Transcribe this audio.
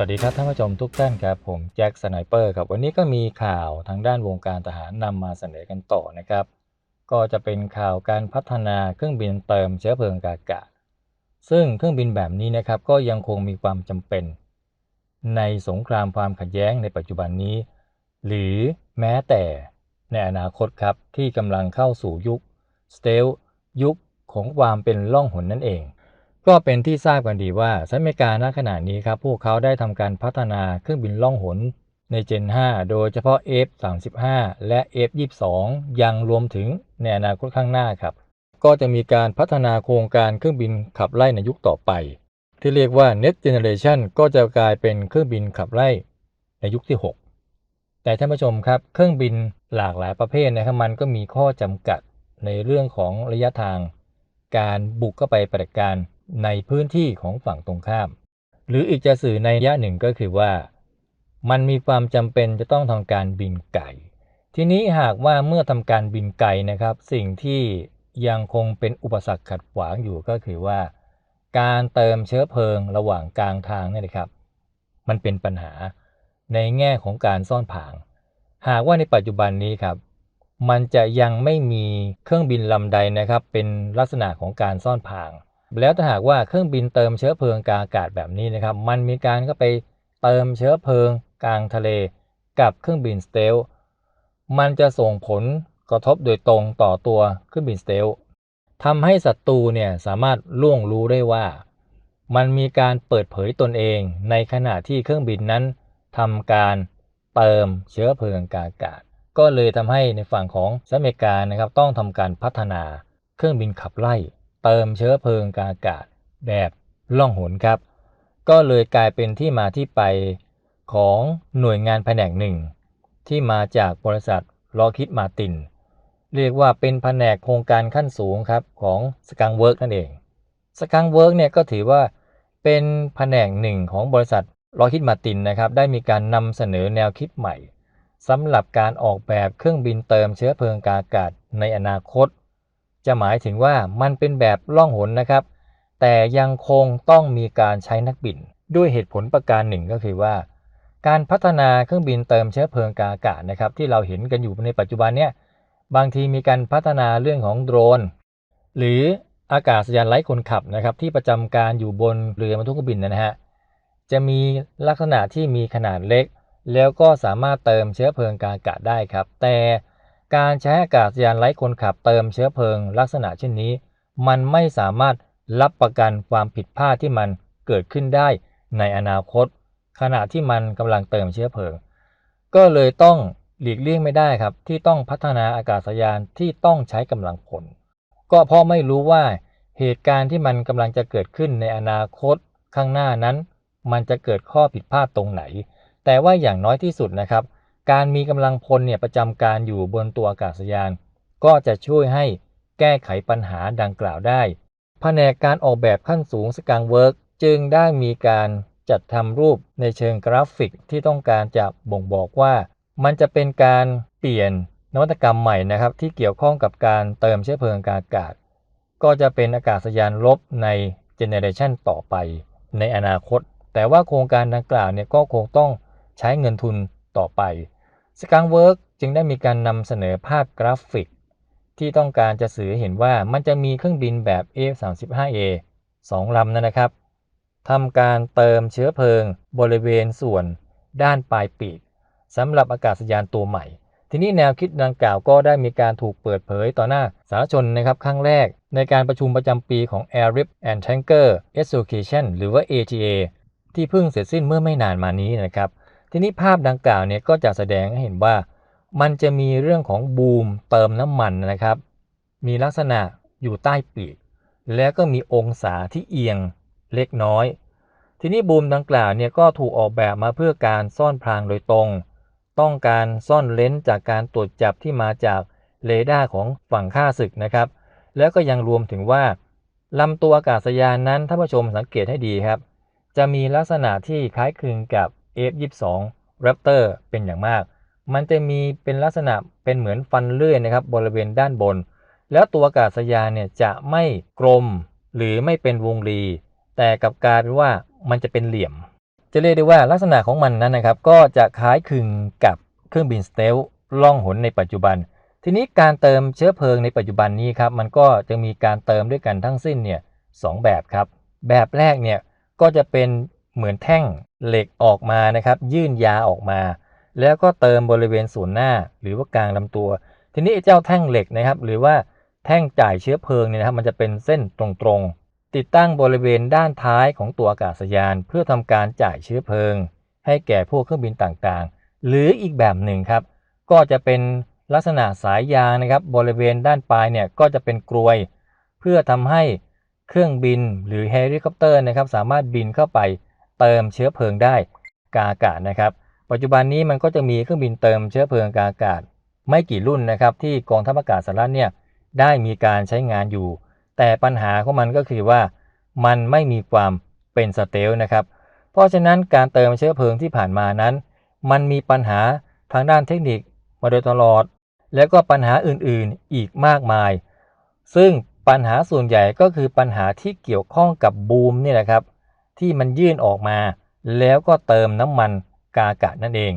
สวัสดีครับท่านผู้ชมทุกท่านครับผมแจ็คสไนเปอร์ครับวันนี้ก็มีข่าวทางด้านวงการทหารนำมาเสนอกันต่อนะครับ ก็จะเป็นข่าวการพัฒนาเครื่องบินเติมเชื้อเพลิงอากาศ ซึ่งเครื่องบินแบบนี้นะครับก็ยังคงมีความจำเป็น ในสงครามความขัดแย้งในปัจจุบันนี้ หรือแม้แต่ในอนาคตครับที่กำลังเข้าสู่ยุคสเตลยุคของความเป็นล่องหนนั่นเอง ก็เป็นที่ทราบกันดีว่าสหรัฐอเมริกาณขณะนี้ครับ พวกเขาได้ทำการพัฒนาเครื่องบินล่องหนในเจน5โดยเฉพาะ F35 และ F22 ยังรวมถึงในอนาคตข้างหน้าครับ ก็จะมีการพัฒนาโครงการเครื่องบินขับไล่ในยุคต่อไป ที่เรียกว่า Next Generation ก็จะกลายเป็นเครื่องบินขับไล่ในยุคที่ 6 แต่ท่านผู้ชมครับ เครื่องบินหลากหลายประเภทนะครับมันก็มีข้อจำกัดในเรื่องของระยะทาง การบุกเข้าไปปฏิบัติการ ในพื้นที่ของฝั่งตรงข้าม หรืออีกจะสื่อในยะหนึ่งก็คือว่า มันมีความจำเป็นจะต้องทำการบินไก่ ทีนี้หากว่าเมื่อทำการบินไก่นะครับ สิ่งที่ยังคงเป็นอุปสรรคขัดขวางอยู่ก็คือว่า การเติมเชื้อเพลิงระหว่างกลางทางนี่นะครับ มันเป็นปัญหาในแง่ของการซ่อนผาง หากว่าในปัจจุบันนี้ครับมันจะยังไม่มีเครื่องบินลำใดนะครับ เป็นลักษณะของการซ่อนผาง แล้วถ้าหากว่าเครื่องบินเติมเชื้อเพลิงกลางอากาศแบบนี้นะครับ มันมีการก็ไปเติมเชื้อเพลิงกลางทะเล กับเครื่องบินสเตลมันจะส่งผลกระทบโดยตรงต่อตัวเครื่องบินสเตลท์ทำให้ศัตรูเนี่ยสามารถล่วงรู้ได้ว่า มันมีการเปิดเผยตนเองในขณะที่เครื่องบินนั้นทำการเติมเชื้อเพลิงกลางอากาศ ก็เลยทำให้ในฝั่งของสหรัฐอเมริกานะครับต้องทำการพัฒนาเครื่องบินขับไล่ เติมเชื้อเพลิงกาอากาศแบบล่องหนครับ ก็เลยกลายเป็นที่มาที่ไปของหน่วยงานแผนกหนึ่ง ที่มาจากบริษัทลอคิดมาติน เรียกว่าเป็นแผนกโครงการขั้นสูงครับของสกังเวิร์กนั่นเองสกังเวิร์กเนี่ยก็ถือว่าเป็นแผนกหนึ่งของบริษัทลอคิดมาตินนะครับได้มีการนำเสนอแนวคิดใหม่สำหรับการออกแบบเครื่องบินเติมเชื้อเพลิงกาอากาศในอนาคต จะหมายถึงว่ามันเป็นแบบล่องหนนะครับ แต่ยังคงต้องมีการใช้นักบิน ด้วยเหตุผลประการหนึ่งก็คือว่า การพัฒนาเครื่องบินเติมเชื้อเพลิงกาอากาศนะครับ ที่เราเห็นกันอยู่ในปัจจุบันเนี่ยบางทีมีการพัฒนาเรื่องของโดรน หรืออากาศยานไร้คนขับนะครับ ที่ประจำการอยู่บนเรือบรรทุกเครื่องบินนะฮะจะมีลักษณะที่มีขนาดเล็ก แล้วก็สามารถเติมเชื้อเพลิงกาอากาศได้ครับ แต่ การใช้อากาศยานไร้คนขับเติมเชื้อเพลิงลักษณะเช่นนี้ มันไม่สามารถรับประกันความผิดพลาดที่มันเกิดขึ้นได้ในอนาคต ขณะที่มันกำลังเติมเชื้อเพลิง ก็เลยต้องหลีกเลี่ยงไม่ได้ครับ ที่ต้องพัฒนาอากาศยานที่ต้องใช้กำลังพลก็เพราะไม่รู้ว่าเหตุการณ์ที่มันกำลังจะเกิดขึ้นในอนาคตข้างหน้านั้น มันจะเกิดข้อผิดพลาดตรงไหน แต่ว่าอย่างน้อยที่สุดนะครับ การมีกำลังพลเนี่ยประจำการอยู่บนตัวอากาศยาน ก็จะช่วยให้แก้ไขปัญหาดังกล่าวได้ แผนกการออกแบบขั้นสูงสกังเวิร์กจึงได้มีการจัดทำรูปในเชิงกราฟิกที่ต้องการจะบ่งบอกว่า มันจะเป็นการเปลี่ยนนวัตกรรมใหม่นะครับ ที่เกี่ยวข้องกับการเติมเชื้อเพลิงกลางอากาศ ก็จะเป็นอากาศยานลบในเจเนเรชันต่อไป ในอนาคต แต่ว่าโครงการดังกล่าวเนี่ยก็คงต้องใช้เงินทุนต่อไป สกังเวิร์กจึงได้มีการนำเสนอภาพกราฟิก ที่ต้องการจะสื่อเห็นว่ามันจะมีเครื่องบินแบบ F-35A 2ลำนั่นนะครับทำการเติมเชื้อเพลิง บริเวณส่วน ด้านปลายปีกสำหรับอากาศยานตัวใหม่ ทีนี้แนวคิดดังกล่าวก็ได้มีการถูกเปิดเผยต่อหน้าสาธารณชนนะครับครั้งแรก ในการประชุมประจำปีของ Air Rip and Tanker Association หรือว่า ATA ที่เพิ่งเสร็จสิ้นเมื่อไม่นานมานี้นะครับ ทีนี้ภาพดังกล่าวเนี่ยก็จะแสดงให้เห็นว่า มันจะมีเรื่องของบูมเติมน้ำมันนะครับ มีลักษณะอยู่ใต้ปีก แล้วก็มีองศาที่เอียงเล็กน้อย ทีนี้บูมดังกล่าวเนี่ยก็ถูกออกแบบมาเพื่อการซ่อนพรางโดยตรง ต้องการซ่อนเลนส์จากการตรวจจับที่มาจากเรดาร์ของฝั่งข้าศึกนะครับ แล้วก็ยังรวมถึงว่าลำตัวอากาศยานนั้นท่านผู้ชมสังเกตให้ดีครับ จะมีลักษณะที่คล้ายคลึงกับ F22 Raptor เป็นอย่างมาก มันจะมีเป็นลักษณะเป็นเหมือนฟันเลื่อยนะครับบริเวณด้านบน แล้วตัวอากาศยานเนี่ยจะไม่กลมหรือไม่เป็นวงรี แต่กับกายเป็นว่ามันจะเป็นเหลี่ยม จะเรียกได้ว่าลักษณะของมันนั้นนะครับ ก็จะคล้ายคลึงกับเครื่องบินสเตลท์ล่องหนในปัจจุบัน ทีนี้การเติมเชื้อเพลิงในปัจจุบันนี้ครับมันก็จะมีการเติมด้วยกันทั้งสิ้นเนี่ยสองแบบครับ แบบแรกเนี่ยก็จะเป็น เหมือนแท่งเหล็กออกมานะครับ ยื่นยาออกมา แล้วก็เติมบริเวณส่วนหน้าหรือว่ากลางลำตัว ทีนี้เจ้าแท่งเหล็กนะครับ หรือว่าแท่งจ่ายเชื้อเพลิงเนี่ยนะครับ มันจะเป็นเส้นตรงๆ ติดตั้งบริเวณด้านท้ายของตัวอากาศยาน เพื่อทำการจ่ายเชื้อเพลิง ให้แก่พวกเครื่องบินต่างๆ หรืออีกแบบหนึ่งครับ ก็จะเป็นลักษณะสายยางนะครับ บริเวณด้านปลายเนี่ยก็จะเป็นกรวย เพื่อทำให้เครื่องบินหรือเฮลิคอปเตอร์นะครับ สามารถบินเข้าไป เติมเชื้อเพลิงได้กาอากาศนะครับ ปัจจุบันนี้มันก็จะมีเครื่องบินเติมเชื้อเพลิงกาอากาศ ไม่กี่รุ่นนะครับ ที่กองทัพอากาศสหรัฐเนี่ยได้มีการใช้งานอยู่ แต่ปัญหาของมันก็คือว่า มันไม่มีความเป็นสเตลนะครับ เพราะฉะนั้นการเติมเชื้อเพลิงที่ผ่านมานั้น มันมีปัญหาทางด้านเทคนิคมาโดยตลอด แล้วก็ปัญหาอื่นๆอีกมากมาย ซึ่งปัญหาส่วนใหญ่ก็คือปัญหาที่เกี่ยวข้องกับบูมนี่แหละครับ ที่มันยื่นออกมา แล้วก็เติมน้ำมันกากะนั่นเอง